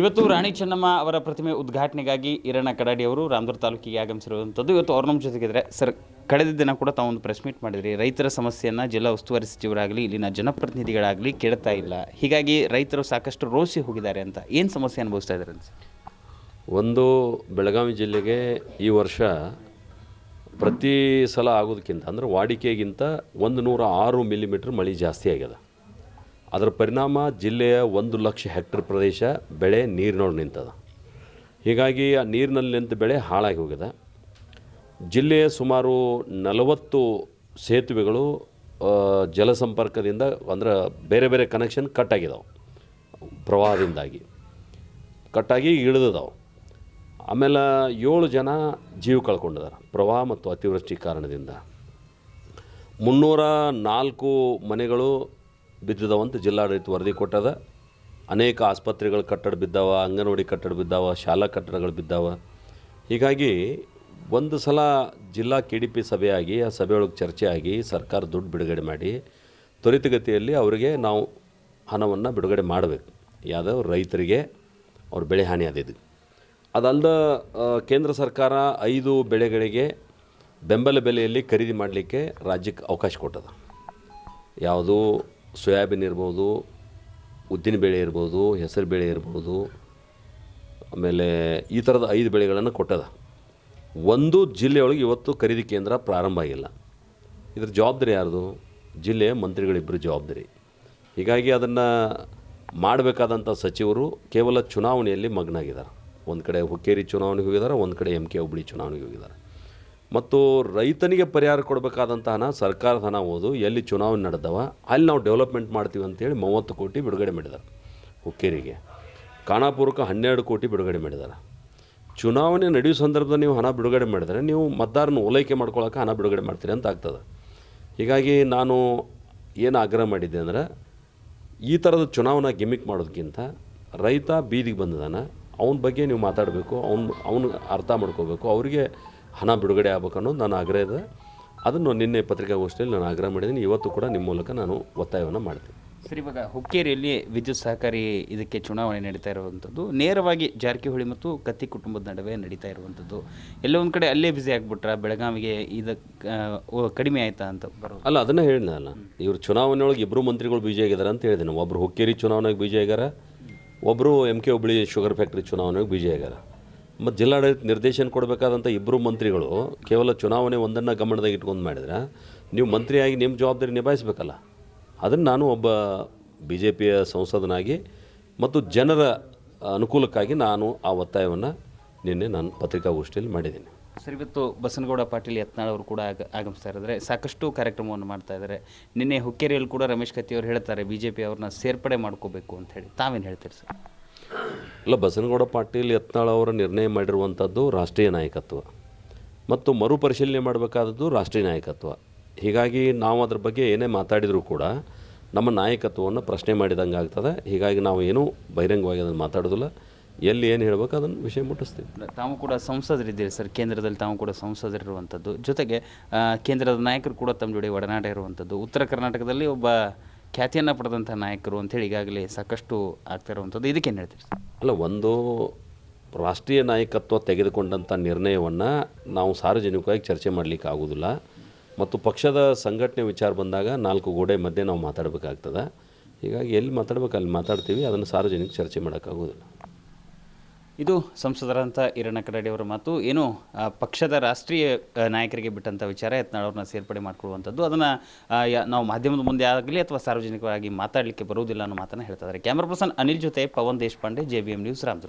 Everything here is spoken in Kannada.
ಇವತ್ತು ರಾಣಿ ಚೆನ್ನಮ್ಮ ಅವರ ಪ್ರತಿಮೆ ಉದ್ಘಾಟನೆಗಾಗಿ ಈರಣ್ಣ ಕಡಾಡಿ ಅವರು ರಾಮದುರ್ಗ ತಾಲೂಕಿಗೆ ಆಗಮಿಸಿರುವಂಥದ್ದು. ಇವತ್ತು ಅವ್ರ ನಮ್ಮ ಜೊತೆಗಿದ್ರೆ, ಸರ್, ಕಳೆದ ದಿನ ಕೂಡ ತಾವೊಂದು ಪ್ರೆಸ್ ಮೀಟ್ ಮಾಡಿದ್ರಿ. ರೈತರ ಸಮಸ್ಯೆಯನ್ನು ಜಿಲ್ಲಾ ಉಸ್ತುವಾರಿ ಸಚಿವರಾಗಲಿ, ಇಲ್ಲಿನ ಜನಪ್ರತಿನಿಧಿಗಳಾಗಲಿ ಕೇಳ್ತಾ ಇಲ್ಲ. ಹೀಗಾಗಿ ರೈತರು ಸಾಕಷ್ಟು ರೋಸಿ ಹೋಗಿದ್ದಾರೆ ಅಂತ ಏನು ಸಮಸ್ಯೆ ಅನುಭವಿಸ್ತಾ ಇದ್ದಾರೆ ಅಂತ ಒಂದು, ಬೆಳಗಾವಿ ಜಿಲ್ಲೆಗೆ ಈ ವರ್ಷ ಪ್ರತಿ ಸಲ ಆಗೋದಕ್ಕಿಂತ ಅಂದರೆ ವಾಡಿಕೆಗಿಂತ ಒಂದು ನೂರ ಆರು ಮಿಲಿಮೀಟ್ರ್ ಮಳೆ ಜಾಸ್ತಿ ಆಗ್ಯದ ಅದರ ಪರಿಣಾಮ ಜಿಲ್ಲೆಯ ಒಂದು ಲಕ್ಷ ಹೆಕ್ಟರ್ ಪ್ರದೇಶ ಬೆಳೆ ನೀರಿನೊಳಗೆ ನಿಂತದ. ಹೀಗಾಗಿ ಆ ನೀರಿನಲ್ಲಿ ನಿಂತ ಬೆಳೆ ಹಾಳಾಗಿ ಹೋಗಿದೆ. ಜಿಲ್ಲೆಯ ಸುಮಾರು ನಲವತ್ತು ಸೇತುವೆಗಳು ಜಲಸಂಪರ್ಕದಿಂದ ಅಂದ್ರೆ ಬೇರೆ ಬೇರೆ ಕನೆಕ್ಷನ್ ಕಟ್ ಆಗಿದಾವೆ. ಪ್ರವಾಹದಿಂದಾಗಿ. ಕಟ್ಟಾಗಿ ಇಳಿದದಾವೆ. ಆಮೇಲೆ ಏಳು ಜನ ಜೀವ ಕಳ್ಕೊಂಡಿದ್ದಾರೆ ಪ್ರವಾಹ ಮತ್ತು ಅತಿವೃಷ್ಟಿ ಕಾರಣದಿಂದ. ಮುನ್ನೂರ ನಾಲ್ಕು ಮನೆಗಳು ಬಿದ್ದಿದ್ದಾವಂತ ಜಿಲ್ಲಾಡಳಿತ ವರದಿ ಕೊಟ್ಟದ. ಅನೇಕ ಆಸ್ಪತ್ರೆಗಳ ಕಟ್ಟಡ ಬಿದ್ದಾವ, ಅಂಗನವಾಡಿ ಕಟ್ಟಡ ಬಿದ್ದಾವ, ಶಾಲಾ ಕಟ್ಟಡಗಳು ಬಿದ್ದಾವ. ಹೀಗಾಗಿ ಒಂದು ಸಲ ಜಿಲ್ಲಾ ಕೆ ಡಿ ಪಿ ಸಭೆಯಾಗಿ, ಆ ಸಭೆಯೊಳಗೆ ಚರ್ಚೆಯಾಗಿ ಸರ್ಕಾರ ದುಡ್ಡು ಬಿಡುಗಡೆ ಮಾಡಿ, ತ್ವರಿತಗತಿಯಲ್ಲಿ ಅವರಿಗೆ ನಾವು ಹಣವನ್ನು ಬಿಡುಗಡೆ ಮಾಡಬೇಕು. ಯಾವುದೋ ರೈತರಿಗೆ ಅವ್ರ ಬೆಳೆ ಹಾನಿ ಆದಿದ್ದು. ಅದಲ್ಲದ ಕೇಂದ್ರ ಸರ್ಕಾರ ಐದು ಬೆಳೆಗಳಿಗೆ ಬೆಂಬಲ ಬೆಲೆಯಲ್ಲಿ ಖರೀದಿ ಮಾಡಲಿಕ್ಕೆ ರಾಜ್ಯಕ್ಕೆ ಅವಕಾಶ ಕೊಟ್ಟದ. ಯಾವುದು ಸೋಯಾಬೀನ್ ಇರ್ಬೋದು, ಉದ್ದಿನ ಬೇಳೆ ಇರ್ಬೋದು, ಹೆಸರು ಬೇಳೆ ಇರ್ಬೋದು, ಆಮೇಲೆ ಈ ಥರದ ಐದು ಬೆಳೆಗಳನ್ನು ಕೊಟ್ಟದ. ಒಂದು ಜಿಲ್ಲೆಯೊಳಗೆ ಇವತ್ತು ಖರೀದಿ ಕೇಂದ್ರ ಪ್ರಾರಂಭ ಆಗಿಲ್ಲ. ಇದ್ರ ಜವಾಬ್ದಾರಿ ಯಾರ್ದು? ಜಿಲ್ಲೆಯ ಮಂತ್ರಿಗಳಿಬ್ಬರು ಜವಾಬ್ದಾರಿ. ಹೀಗಾಗಿ ಅದನ್ನು ಮಾಡಬೇಕಾದಂಥ ಸಚಿವರು ಕೇವಲ ಚುನಾವಣೆಯಲ್ಲಿ ಮಗ್ನಾಗಿದ್ದಾರೆ. ಒಂದು ಕಡೆ ಹುಕ್ಕೇರಿ ಚುನಾವಣೆಗೆ ಹೋಗಿದ್ದಾರೆ, ಒಂದು ಕಡೆ ಎಂ ಕೆ ಹುಬ್ಳಿ ಚುನಾವಣೆಗೆ ಹೋಗಿದ್ದಾರೆ. ಮತ್ತು ರೈತನಿಗೆ ಪರಿಹಾರ ಕೊಡಬೇಕಾದಂಥ ಹಣ ಸರ್ಕಾರದ ಹಣ ಓದು, ಎಲ್ಲಿ ಚುನಾವಣೆ ನಡೆದವ, ಅಲ್ಲಿ ನಾವು ಡೆವಲಪ್ಮೆಂಟ್ ಮಾಡ್ತೀವಿ ಅಂತೇಳಿ ಮೂವತ್ತು ಕೋಟಿ ಬಿಡುಗಡೆ ಮಾಡಿದ್ದಾರೆ. ಹುಕ್ಕೇರಿಗೆ. ಕಾಣಾಪೂರ್ವಕ ಹನ್ನೆರಡು ಕೋಟಿ ಬಿಡುಗಡೆ ಮಾಡಿದ್ದಾರೆ. ಚುನಾವಣೆ ನಡೆಯೋ ಸಂದರ್ಭದಲ್ಲಿ ನೀವು ಹಣ ಬಿಡುಗಡೆ ಮಾಡಿದರೆ ನೀವು ಮತದಾರನ ಓಲೈಕೆ ಮಾಡ್ಕೊಳ್ಳೋಕೆ ಹಣ ಬಿಡುಗಡೆ ಮಾಡ್ತೀರಿ ಅಂತ ಆಗ್ತದೆ. ಹೀಗಾಗಿ ನಾನು ಏನು ಆಗ್ರಹ ಮಾಡಿದ್ದೆ ಅಂದ್ರೆ, ಈ ಥರದ ಚುನಾವಣಾ ಗಿಮಿಕ್ ಮಾಡೋದಕ್ಕಿಂತ ರೈತ ಬೀದಿಗೆ ಬಂದಿದ್ದಾನೆ, ಅವನ ಬಗ್ಗೆ ನೀವು ಮಾತಾಡಬೇಕು, ಅವ್ನು, ಅವನು ಅರ್ಥ ಮಾಡ್ಕೋಬೇಕು, ಅವರಿಗೆ ಹಣ ಬಿಡುಗಡೆ ಆಗ್ಬೇಕು ಅನ್ನೋದು ನಾನು ಆಗ್ರಹ ಇದೆ. ಅದನ್ನು ನಿನ್ನೆ ಪತ್ರಿಕಾಗೋಷ್ಠಿಯಲ್ಲಿ ನಾನು ಆಗ್ರಹ ಮಾಡಿದ್ದೀನಿ. ಇವತ್ತು ಕೂಡ ನಿಮ್ಮ ಮೂಲಕ ನಾನು ಒತ್ತಾಯವನ್ನು ಮಾಡ್ತೀನಿ. ಸರಿ ಇವಾಗ ಹುಕ್ಕೇರಿಯಲ್ಲಿ ವಿದ್ಯುತ್ ಸಹಕಾರಿ ಇದಕ್ಕೆ ಚುನಾವಣೆ ನಡೀತಾ ಇರುವಂಥದ್ದು ನೇರವಾಗಿ ಜಾರಕಿಹೊಳಿ ಮತ್ತು ಕತ್ತಿ ಕುಟುಂಬದ ನಡುವೆ ನಡೀತಾ ಇರುವಂಥದ್ದು. ಎಲ್ಲೋ ಒಂದು ಕಡೆ ಅಲ್ಲೇ ಬ್ಯುಸಿ ಆಗಿಬಿಟ್ರ? ಬೆಳಗಾವಿಗೆ ಇದಕ್ಕೆ ಕಡಿಮೆ ಆಯ್ತಾ ಅಂತ ಬರೋ ಅಲ್ಲ ಅದನ್ನೇ ಹೇಳಿದ್ನಲ್ಲ. ಇವರು ಚುನಾವಣೆ ಒಳಗೆ ಇಬ್ಬರು ಮಂತ್ರಿಗಳು ಬಿಜಿ ಆಗಿದ್ದಾರೆ ಅಂತ ಹೇಳಿದ್ದೀನಿ ಒಬ್ಬರು ಹುಕ್ಕೇರಿ ಚುನಾವಣೆಗೆ ಬಿಜಿ ಆಗ್ಯಾರ ಒಬ್ಬರು M K Hubli sugar factory ಚುನಾವಣೆಗೆ ಬಿಜಿ ಆಗ್ಯಾರ ಮತ್ತು ಜಿಲ್ಲಾಡಳಿತ ನಿರ್ದೇಶನ ಕೊಡಬೇಕಾದಂಥ ಇಬ್ಬರು ಮಂತ್ರಿಗಳು ಕೇವಲ ಚುನಾವಣೆ ಒಂದನ್ನು ಗಮನದಾಗ ಇಟ್ಕೊಂಡು ಮಾಡಿದ್ರೆ ನೀವು ಮಂತ್ರಿಯಾಗಿ ನಿಮ್ಮ ಜವಾಬ್ದಾರಿ ನಿಭಾಯಿಸಬೇಕಲ್ಲ. ಅದನ್ನು ನಾನು ಒಬ್ಬ ಬಿ ಜೆ ಪಿಯ ಸಂಸದನಾಗಿ ಮತ್ತು ಜನರ ಅನುಕೂಲಕ್ಕಾಗಿ ನಾನು ಆ ಒತ್ತಾಯವನ್ನು ನಿನ್ನೆ ನಾನು ಪತ್ರಿಕಾಗೋಷ್ಠಿಯಲ್ಲಿ ಮಾಡಿದ್ದೀನಿ. ಸರ್, ಇವತ್ತು ಬಸನಗೌಡ ಪಾಟೀಲ್ ಯತ್ನಾಳ್ ಅವರು ಕೂಡ ಆಗ ಆಗಮಿಸ್ತಾ ಇದ್ದಾರೆ. ಸಾಕಷ್ಟು ಕಾರ್ಯಕ್ರಮವನ್ನು ಮಾಡ್ತಾ ಇದ್ದಾರೆ. ನಿನ್ನೆ ಹುಕ್ಕೇರಿಯಲ್ಲಿ ಕೂಡ ರಮೇಶ್ ಕತ್ತಿ ಅವರು ಹೇಳ್ತಾರೆ ಬಿ ಜೆ ಪಿ ಅವ್ರನ್ನ ಸೇರ್ಪಡೆ ಮಾಡ್ಕೋಬೇಕು ಅಂತ ಹೇಳಿ. ತಾವೇನು ಹೇಳ್ತೀರಿ ಸರ್? ಅಲ್ಲ ಬಸನಗೌಡ ಪಾಟೀಲ್ ಯತ್ನಾಳ್ ಅವರ ನಿರ್ಣಯ ಮಾಡಿರುವಂಥದ್ದು ರಾಷ್ಟ್ರೀಯ ನಾಯಕತ್ವ. ಮತ್ತು ಮರುಪರಿಶೀಲನೆ ಮಾಡಬೇಕಾದದ್ದು ರಾಷ್ಟ್ರೀಯ ನಾಯಕತ್ವ. ಹೀಗಾಗಿ ನಾವು ಅದ್ರ ಬಗ್ಗೆ ಏನೇ ಮಾತಾಡಿದರೂ ಕೂಡ ನಮ್ಮ ನಾಯಕತ್ವವನ್ನು ಪ್ರಶ್ನೆ ಮಾಡಿದಂಗೆ ಆಗ್ತದೆ. ಹೀಗಾಗಿ ನಾವು ಏನೂ ಬಹಿರಂಗವಾಗಿ ಅದನ್ನು ಮಾತಾಡೋದಿಲ್ಲ. ಎಲ್ಲಿ ಏನು ಹೇಳಬೇಕು ಅದನ್ನು ವಿಷಯ ಮುಟ್ಟಿಸ್ತೀವಿ. ತಾವು ಕೂಡ ಸಂಸದರಿದ್ದೀರಿ ಸರ್, ಕೇಂದ್ರದಲ್ಲಿ ತಾವು ಕೂಡ ಸಂಸದರಿರುವಂಥದ್ದು ಜೊತೆಗೆ ಕೇಂದ್ರದ ನಾಯಕರು ಕೂಡ ತಮ್ಮ ಜೋಡಿ ಒಡನಾಟ ಇರುವಂಥದ್ದು ಉತ್ತರ ಕರ್ನಾಟಕದಲ್ಲಿ ಒಬ್ಬ ಖ್ಯಾತಿಯನ್ನು ಪಡೆದಂಥ ನಾಯಕರು ಅಂತೇಳಿ ಈಗಾಗಲೇ ಸಾಕಷ್ಟು ಆಗ್ತಾ ಇರುವಂಥದ್ದು ಇದಕ್ಕೇನು ಹೇಳ್ತೀರಿ ಸರ್? ಅಲ್ಲ, ಒಂದು ರಾಷ್ಟ್ರೀಯ ನಾಯಕತ್ವ ತೆಗೆದುಕೊಂಡಂಥ ನಿರ್ಣಯವನ್ನು ನಾವು ಸಾರ್ವಜನಿಕವಾಗಿ ಚರ್ಚೆ ಮಾಡಲಿಕ್ಕೆ ಆಗೋದಿಲ್ಲ. ಮತ್ತು ಪಕ್ಷದ ಸಂಘಟನೆ ವಿಚಾರ ಬಂದಾಗ ನಾಲ್ಕು ಗೋಡೆ ಮಧ್ಯೆ ನಾವು ಮಾತಾಡಬೇಕಾಗ್ತದೆ. ಹೀಗಾಗಿ ಎಲ್ಲಿ ಮಾತಾಡ್ಬೇಕು, ಅಲ್ಲಿ ಮಾತಾಡ್ತೀವಿ. ಅದನ್ನು ಸಾರ್ವಜನಿಕ ಚರ್ಚೆ ಮಾಡೋಕ್ಕಾಗೋದಿಲ್ಲ. ಇದು ಸಂಸದರಂತ ಈರಣ್ಣ ಕಡಾಡಿ ಅವರ ಮಾತು. ಏನು ಪಕ್ಷದ ರಾಷ್ಟ್ರೀಯ ನಾಯಕರಿಗೆ ಬಿಟ್ಟಂಥ ವಿಚಾರ ಯತ್ನಾಳ್ ಅವ್ರನ್ನ ಸೇರ್ಪಡೆ ಮಾಡ್ಕೊಳ್ಳುವಂಥದ್ದು. ಅದನ್ನು ನಾವು ಮಾಧ್ಯಮದ ಮುಂದೆ ಆಗಲಿ ಅಥವಾ ಸಾರ್ವಜನಿಕವಾಗಿ ಮಾತಾಡಲಿಕ್ಕೆ ಬರುವುದಿಲ್ಲ ಅನ್ನೋ ಮಾತನ್ನು ಹೇಳ್ತಾ ಇದ್ದಾರೆ. ಕ್ಯಾಮ್ರಾ ಪರ್ಸನ್ ಅನಿಲ್ ಜೊತೆ Pavan Deshpande, J B M news, Ramdurg.